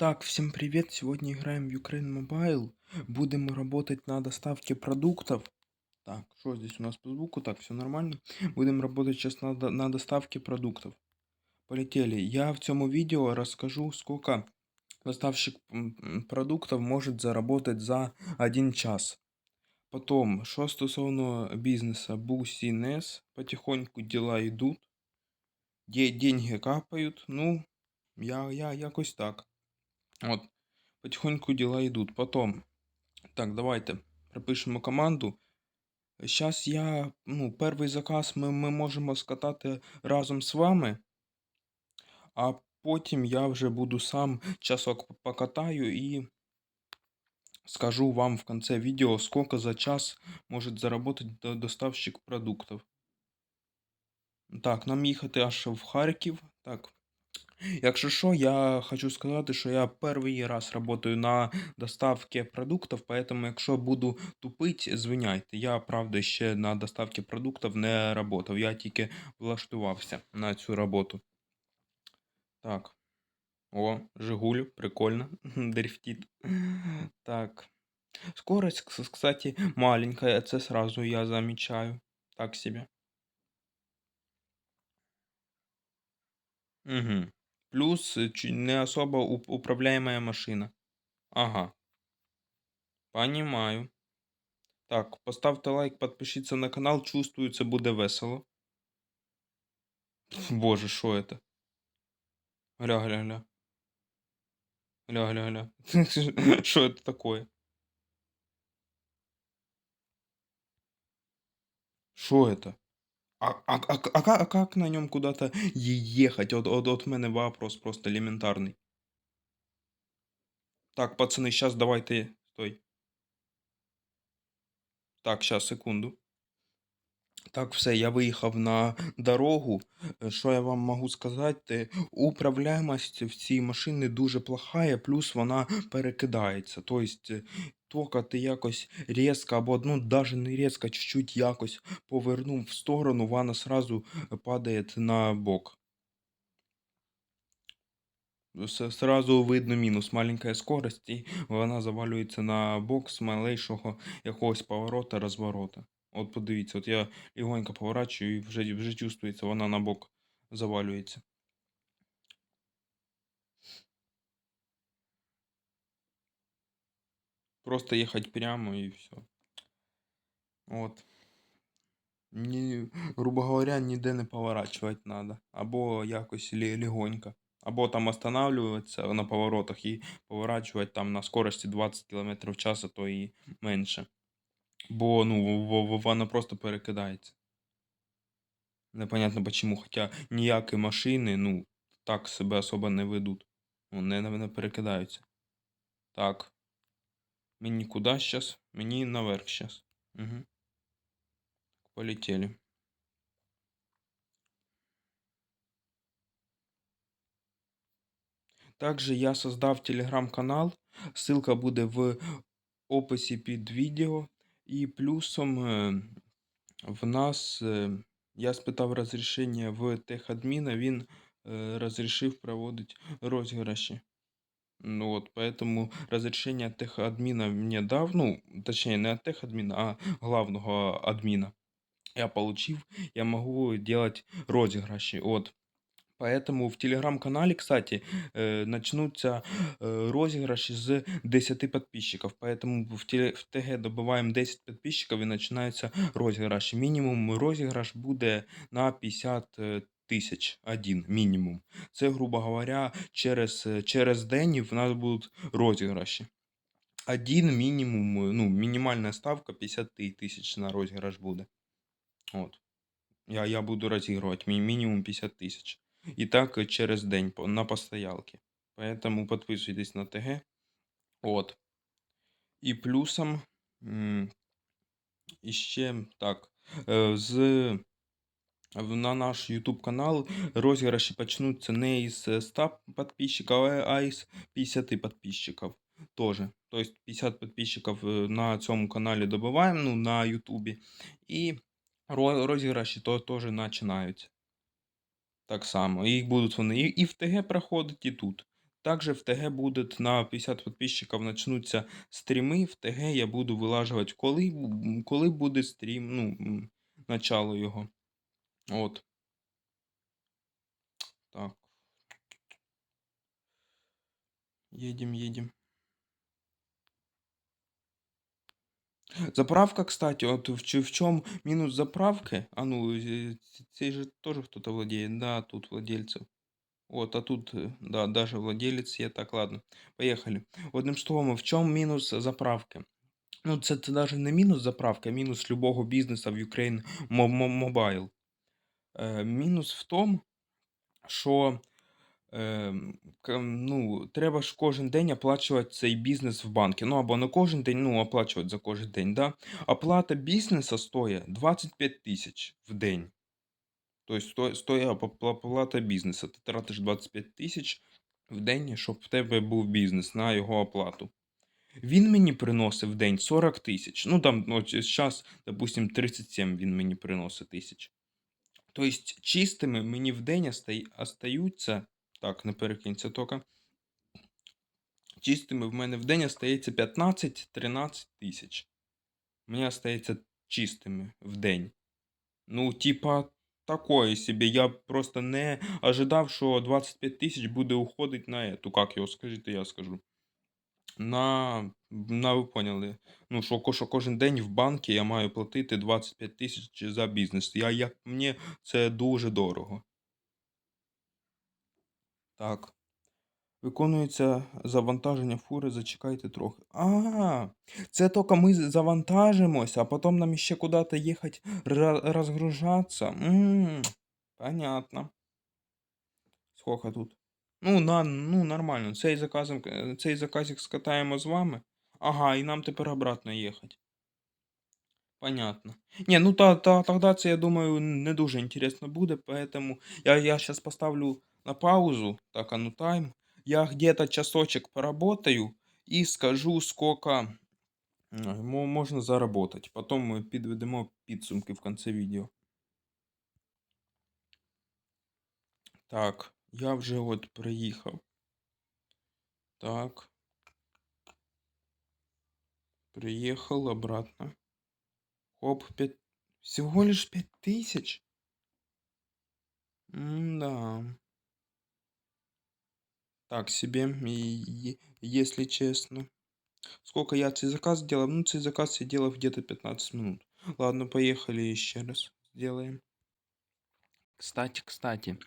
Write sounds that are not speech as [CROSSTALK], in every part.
Так, всем привет! Сегодня играем в Ukraine Mobile. Будем работать на доставке продуктов. Так, что здесь у нас по звуку? Так, все нормально. Будем работать сейчас на, до- на доставке продуктов. Полетели. Я в цьому відео розкажу, сколько доставщик м, м, продуктов может заработать за один час. Потом, що стосовно бізнесу, Бусінес, потихоньку дела йдуть. Де деньги капають. Ну, я, я якось так. От, потихоньку дела йдуть. Потом, так, давайте пропишемо команду. Зараз я, ну, перший заказ ми, ми можемо скатати разом з вами, а потім я вже буду сам часок покатаю і скажу вам в конце відео, сколько за час може до- доставщик продуктів. Так, нам їхати аж в Харків. Так. Якщо що, я хочу сказати, що я перший раз працюю на доставці продуктів, поэтому якщо буду тупить, звиняйте. Я, правда, ще на доставці продуктів не працював, я тільки влаштувався на цю роботу. Так. О, Жигуль, прикольно. [LAUGHS] Дрифтит. Так. Скорость, кстати, маленькая, это сразу я замечаю. Так себе. Угу. Плюс э, чу- не особо уп- управляемая машина. Ага, понимаю. Так, поставте лайк, подпишіться на канал, чувствую, це буде весело. Боже, що это? Гля, гля, гля. Гля, гля, гля. Що [LAUGHS] это такое? Что это? А, а, а, а, ка- а как на нем куда-то е- ехать? Вот, вот, вот мене вопрос просто элементарный. Так, пацаны, сейчас давайте. Стой. Так, сейчас, секунду. Так, все, я виїхав на дорогу. Е, Що я вам можу сказати? Управляємость в цій машині дуже плохая, плюс вона перекидається. Тобто, тільки ти якось різко, або ну, навіть не різко, чуть-чуть якось повернув в сторону, вона сразу падає на бок. Сразу видно мінус, маленькая скорость, і вона завалюється на бок з малейшого якогось поворота, розворота. От подивіться, от я легонько поворачую і вже, вже чувствується, вона на бок завалюється. Просто їхати прямо і все. От. Ні, грубо говоря, ніде не поворачувати треба. Або якось легонько. Або там останавливатися на поворотах і поворачувати там на скорості 20 км в час, а то і менше. Бо ну, вона просто перекидається. Непонятно почему, хоча ніякі машини, ну, так себе особо не ведуть. Не, не перекидаються. Так. Мені куди зараз? Мені наверх зараз. Угу. Полетели. Также я создав телеграм-канал. Ссылка буде в описі під відео. І плюсом е, в нас е, я спитав розрішення в техадміна, він е, розрішив проводити розіграші. Ну вот, поэтому разрешение от техадмина мне дав, ну, точнее, не от техадмина, а главного админа я получил, я могу делать розыгрыши. Вот. Поэтому в телеграм-канале, кстати, э, начнутся э, розыгрыши с 10 подписчиков. Поэтому в, теле, в ТГ добиваем 10 подписчиков и начинаются розыгрыши. Мінімум розыгрыш буде на 50 е, тисяч один мінімум. Це, грубо говоря, через, е, через день в нас будуть розіграші. Один мінімум, е, ну, мінімальна ставка 50 тисяч на розіграш буде. От. Я, я буду розігрувати мі- мінімум 50 тисяч. І так е, через день на постоялки. Поэтому підписуйтесь на ТГ. От. І плюсом. м, іще так. е, З на наш YouTube канал розіграші почнуться не із 100 подписчиков, а а із 50 подписчиков. Тоже. Тобто 50 подписчиков е, на цьому каналі добиваємо, ну, на YouTube. І розіграші теж починаються. Так само. І будуть вони і, в ТГ проходити, і тут. Также в ТГ будут на 50 подписчиков начнутся стріми. В ТГ я буду вилажувати, коли, коли буде стрім, ну, начало його. От. Так. Едем, едем. Заправка, кстати, вот в, чё- в чем минус заправки? А ну, э, ц- цей же тоже кто-то владеет. Да, тут владельцев. Вот, а тут, э, да, даже владелец є. Так, ладно, поехали. Одним словом, в чому мінус заправки? Ну, це, це навіть не мінус заправки, а мінус любого бізнесу в Ukraine Mo- Mo- Mobile. Е, мінус в тому, що е, к- ну, треба ж кожен день оплачувати цей бізнес в банки. Ну, або не кожен день, ну, оплачувати за кожен день. Да? Оплата бізнесу стоїть 25 тисяч в день. Тобто сто- стоїть оп- оплата бізнесу. Ти тратиш 25 тисяч в день, щоб в тебе був бізнес на його оплату. Він мені приносив в день 40 тисяч. Ну, там, ну, зараз, допустим, 37 він мені приносить тисяч. Тобто, чистими мені в день остаються. Так, не перекинься тільки. Чистими в мене в день остається 15-13 тисяч. Мені остається чистими в день. Ну, типа, такое себе. Я просто не ожидав, що 25 тисяч буде уходить на эту. Как його скажіть, я скажу. На, на ви поняли. Ну, що, що кожен день в банку я маю платити 25 тисяч за бізнес. Я, як мені це дуже дорого. Так. Виконується завантаження фури, зачекайте трохи. А, це тільки ми завантажимося, а потім нам ще куди-то їхати розгружатися. Понятно. Сколько тут? Ну, на, ну, нормально. Цей, заказом, е, цей заказик скатаємо з вами. Ага, і нам тепер обратно їхати. Понятно. Не, ну та, та, тогда це, я думаю, не дуже інтересно буде, поэтому я, я сейчас поставлю на паузу, так, а ну тайм. Я где-то часочек поработаю і скажу, сколько м, мо- можна заработать. Потом ми підведемо підсумки в конце відео. Так, я вже от приїхав. Так. Приехал обратно. Хоп, 5... Всего лишь 5000? да Так себе, и, е- если честно. Сколько я цей заказ сделал? Ну, цей заказ я делал где-то 15 минут. Ладно, поехали еще раз. Сделаем. Кстати, кстати.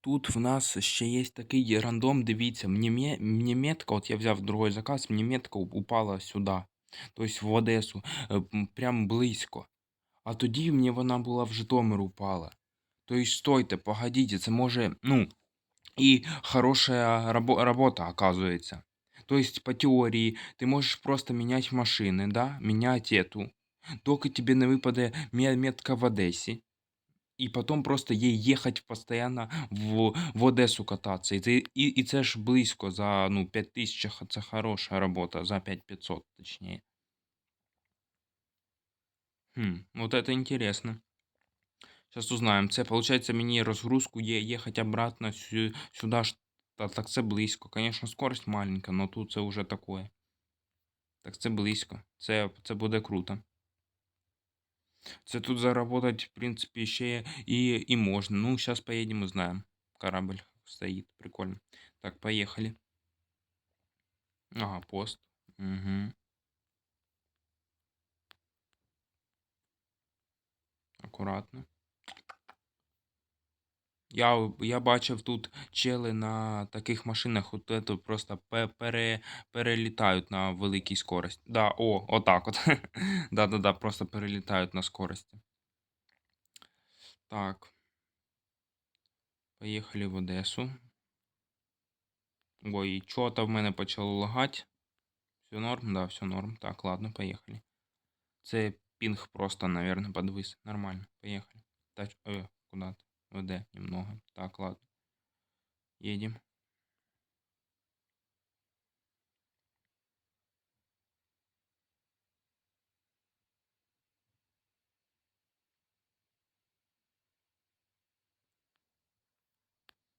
Тут в нас ще є такий рандом, дивіться, мені, ме- мені метка, от я взяв другий заказ, мені метка уп- упала сюди, тобто в Одесу, е, м, прям близько. А тоді мені вона була в Житомир упала. Тобто, стойте, погодите, це може, ну, і хороша рабо- робота, оказується. То есть, по теории, ты можешь просто менять машины, да, менять эту, доки тебе не випаде ме- метка в Одесі, і потім просто їй ехать постоянно в, в Одесу кататися. І, це, і, і це ж близько за ну, 5 тисяч, це хороша робота, за 5500 точніше. Хм, вот это интересно. Сейчас узнаем. Це, получается, мені розгрузку є їхати обратно сю- та, так це близько. Конечно, скорость маленька, но тут це вже такое. Так це близько. Це, це буде круто. Це тут заработать, в принципе, ще і, і можна. Ну, сейчас поедем узнаем. Корабль стоит. Прикольно. Так, поехали. Ага, пост. Угу. Акуратно. Я, я бачив тут чели на таких машинах, от это просто пере, перелітають на великій скорості. Да, о, отак от. [LAUGHS] Да-да-да, просто перелітають на скорості. Так. Поїхали в Одесу. Ой, чого-то в мене почало лагати. Все норм? Да, все норм. Так, ладно, поехали. Це пінг просто, наверное, подвис. Нормально, поехали. Тач... Э, куда-то. ВД немного. Так, ладно. Едем.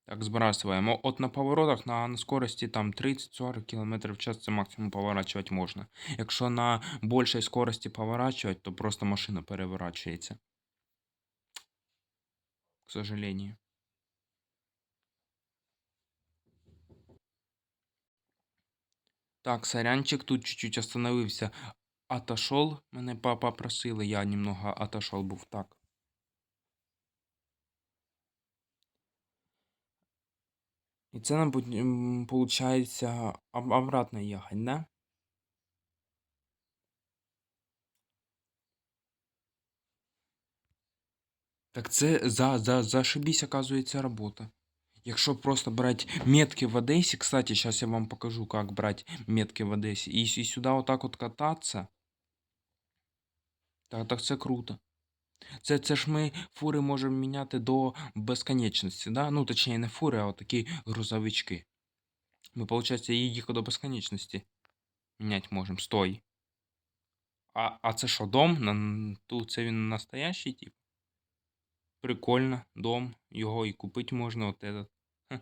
Так, збрасуємо. От на поворотах на, на скорості там 30-40 км в час це максимум поворачувати можна. Якщо на більшій скорості поворачувати, то просто машина переворачується. К сожалению. Так, сорянчик тут чуть-чуть остановився. Отошел, мене папа просили, я немного отошел був так. І це нам виходить обратно їхати, да? Так це за, за, зашибісь, оказується, робота. Якщо просто брати метки в Одесі, кстати, сейчас я вам покажу, как брать метки в Одесі, і, і сюди отак от кататися, так, так це круто. Це, це ж ми фури можемо міняти до безконечності, да? Ну, точніше, не фури, а такі грузовички. Ми, виходить, їх до безконечності міняти можемо. Стой. А, а це що, дом? Тут це він настоящий, тип? Прикольно, дом, його і купити можна, от этот. Хе.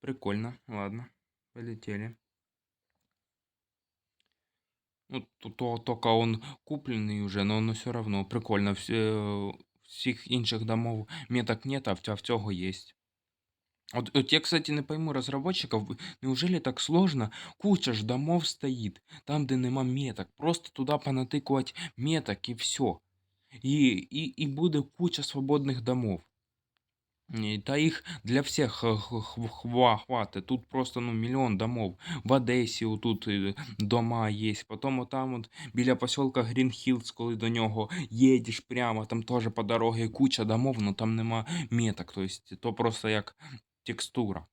Прикольно, ладно, полетели. Ну, то, то, только он купленный уже, но, но все равно прикольно. Все, всіх інших домов меток нет, а в, а в цього есть. Вот, вот я, кстати, не пойму разработчиков, неужели так сложно? Куча ж домов стоит, там, де нема меток. Просто туда понатыкивать меток и все. І, і, і буде куча свободних домов. Та їх для всіх х- хватить. Тут просто ну, мільйон домов. В Одесі тут дома є. Потім отам от біля поселка Грін Хіллз, коли до нього їдеш прямо, там теж по дорозі куча домов, але там нема меток. Тобто, то просто як текстура.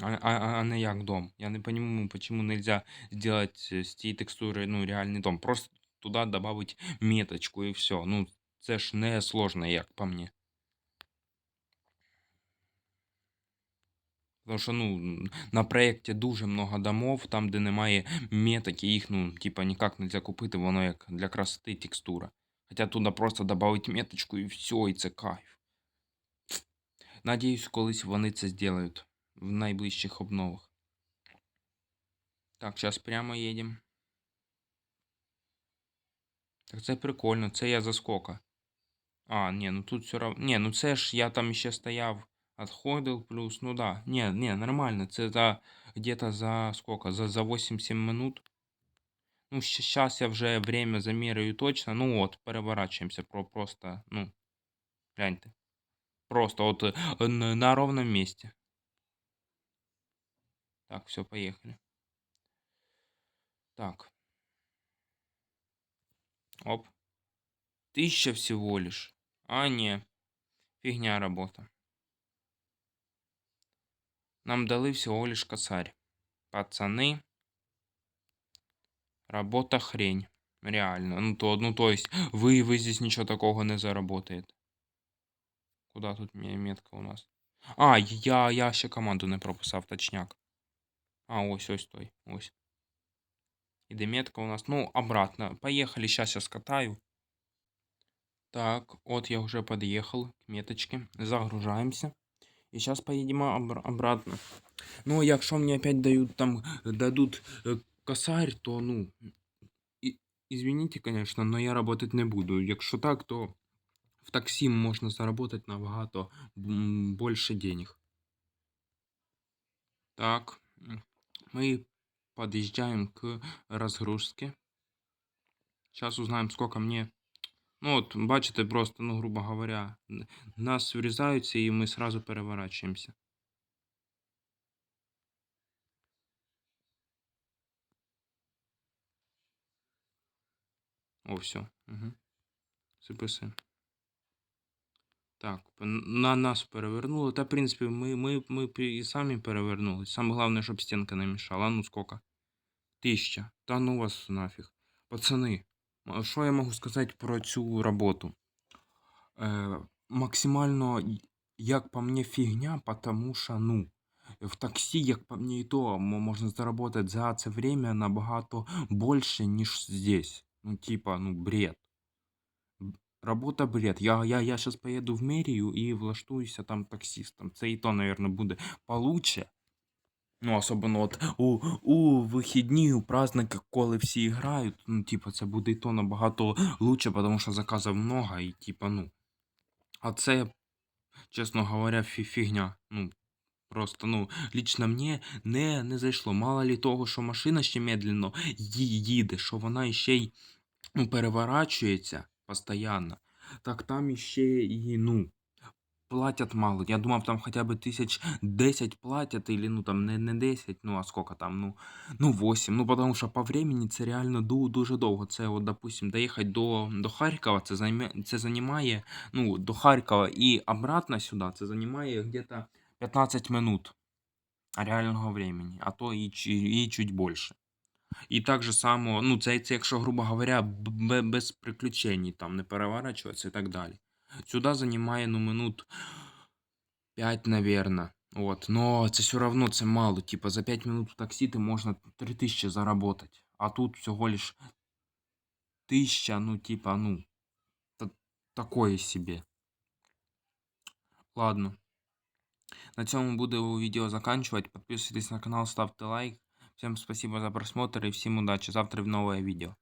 А, а, а не як дом. Я не понимаю, почему нельзя сделать з цієї текстури ну, реальний дом. Просто туди додати меточку і все. Ну, це ж не сложно, як по мені. Тому що, ну, на проєкті дуже много домов, там, де немає меток, і їх, ну, типа, ніяк нельзя купити, воно як для красоти текстура. Хоча туди просто додати меточку і все, і це кайф. Надіюсь, колись вони це зроблять в найближчих обновах. Так, зараз прямо їдемо. Так це прикольно, це я за скока. А, ні, ну тут все равно. Ні, ну це ж я там ще стояв, отходив плюс. Ну да. Ні, ні, нормально. Це за где-то за сколько? За, за 8-7 минут. Ну, сейчас я вже время заміряю точно. Ну от, переворачуємося про просто, ну, гляньте. Просто от е, на на ровном месте. Так, все, поехали. Так. Оп. Тысяча всего лишь. А, не. Фигня работа. Нам дали всего лишь косарь. Пацаны. Работа хрень. Реально. Ну то, ну то есть, [GASPS] вы, вы здесь ничего такого не заработаете. Куда тут метка у нас? А, я, я ще команду не прописав, точняк. А, ось, ось той. Ось. Іде метка у нас. Ну, обратно. Поехали, сейчас я скатаю. Так, от я уже подъехал к меточке. Загружаемся. И сейчас поедем обр обратно. Ну, якщо мне опять дают там, дадут э, косарь, то, ну, и, извините, конечно, но я работать не буду. Якщо так, то в такси можно заработать набагато больше денег. Так, мы подъезжаем к разгрузке. Сейчас узнаем, сколько мне Ну, от, бачите, просто, ну, грубо говоря, нас врізаються і ми сразу переворачуємося. О, все. Угу. Записуємо. Так, на нас перевернули. Та, в принципі, ми, ми, ми і самі перевернулись. Саме головне, щоб стінка не мішала. Ну, сколько? Тисяча. Та ну вас нафіг. Пацани, що я можу сказати про цю роботу? Е, максимально, як по мне, фігня, потому що, ну, в таксі, як по мне, і то можна заработать за це время набагато більше, ніж здесь. Ну, типа, ну, бред. Работа бред. Я, я, я сейчас поеду в мерію і влаштуюся там таксистом. Це і то, наверное, буде получше. Ну, особливо от у, у вихідні, у праздники, коли всі грають, ну, типа, це буде і то набагато лучше, тому що заказів много, і типа, ну. А це, чесно говоря, фі- фігня. Ну, просто, ну, лично мені не, не зайшло. Мало ли того, що машина ще медленно їде, що вона ще й ну, переворачується постійно, так там іще і, ну, платять мало. Я думав, там хоча б тисяч 10 платять, или, ну, там, не, не 10, ну, а сколько там, ну, ну, 8. Ну, потому що по времени це реально дуже довго. Це, от, допустим, доїхати до, до Харкова, це, займе, це займає, ну, до Харкова і обратно сюди, це займає где-то 15 минут реального времени, а то і, чи- і чуть більше. І так же само, ну, це, це якщо, грубо говоря, без приключень, там, не переворачуватися і так далі. Сюди займає, ну, минут 5, наверное. Вот. Но це все равно це мало. Типа за 5 минут в таксі ти можна 3000 заработать. А тут всього лиш 1000, ну, типа, ну, та- такое себе. Ладно. На цьому буду відео заканчивать. Подписывайтесь на канал, ставте лайк. Всем спасибо за просмотр и всем удачи. Завтра в новое видео.